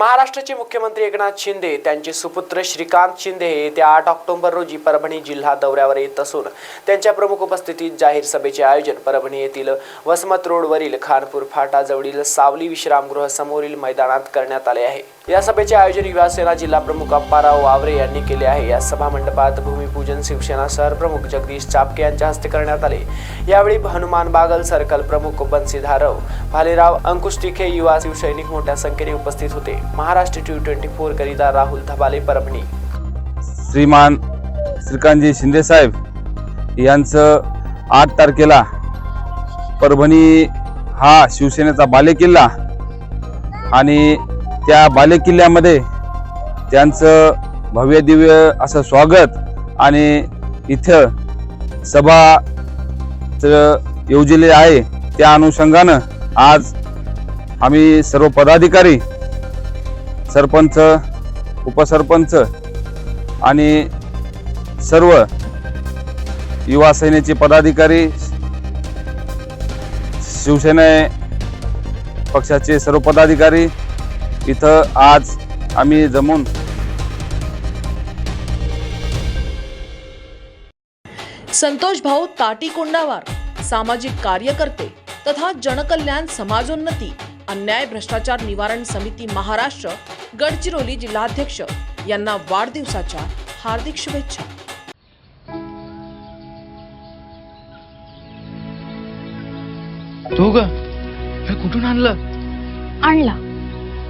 महाराष्ट्राचे मुख्यमंत्री एकनाथ शिंदे त्यांचे सुपुत्र श्रीकांत शिंदे हे येत्या आठ ऑक्टोबर रोजी परभणी जिल्हा दौऱ्यावर येत असून त्यांच्या प्रमुख उपस्थितीत जाहीर सभेचे आयोजन परभणी येथील वसमत रोडवरील खानपूर फाटाजवळील सावली विश्रामगृह समोरील मैदानात करण्यात आले आहे. या सभेचे आयोजन युवासेना जिल्हा प्रमुख अप्पाराव वावरे यांनी केले आहे. या सभा मंडपात भूमिपूजन शिवसेना सरप्रमुख प्रमुख जगदीश चापके यांच्या हस्ते करण्यात आले. यावेळी हनुमान बागल सर्कल प्रमुख बन्सीधारव भालेराव अंकुश टिखे युवा शिवसैनिक मोठ्या संख्येने उपस्थित होते. महाराष्ट्र टी ट्वेंटी फोर करिता राहुल धबाले परभणी. श्रीमान श्रीकांतजी शिंदेसाहेब यांचं आठ तारखेला परभणी हा शिवसेनेचा बालेकिल्ला आणि त्या बालेकिल्ल्यामध्ये त्यांचं भव्य दिव्य असं स्वागत आणि इथं सभा योजले आहे. त्या अनुषंगानं आज आम्ही सर्व पदाधिकारी सरपंच उपसरपंच आणि सर्व युवा सेनेचे पदाधिकारी शिवसेना पक्षाचे सर्व पदाधिकारी इथं आज आम्ही जमून संतोष भाऊ ताटी कोंडावार सामाजिक कार्यकर्ते तथा जनकल्याण समाजोन्नती अन्याय भ्रष्टाचार निवारण समिती महाराष्ट्र गडचिरोली जिल्हाध्यक्ष यांना वाढदिवसाच्या हार्दिक शुभेच्छा. तू ग? हे कुठून आणलं? आणला.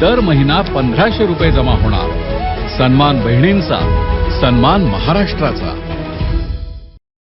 दर महिना पंधराशे रुपये जमा होणार. सन्मान बहिणींचा सन्मान महाराष्ट्राचा.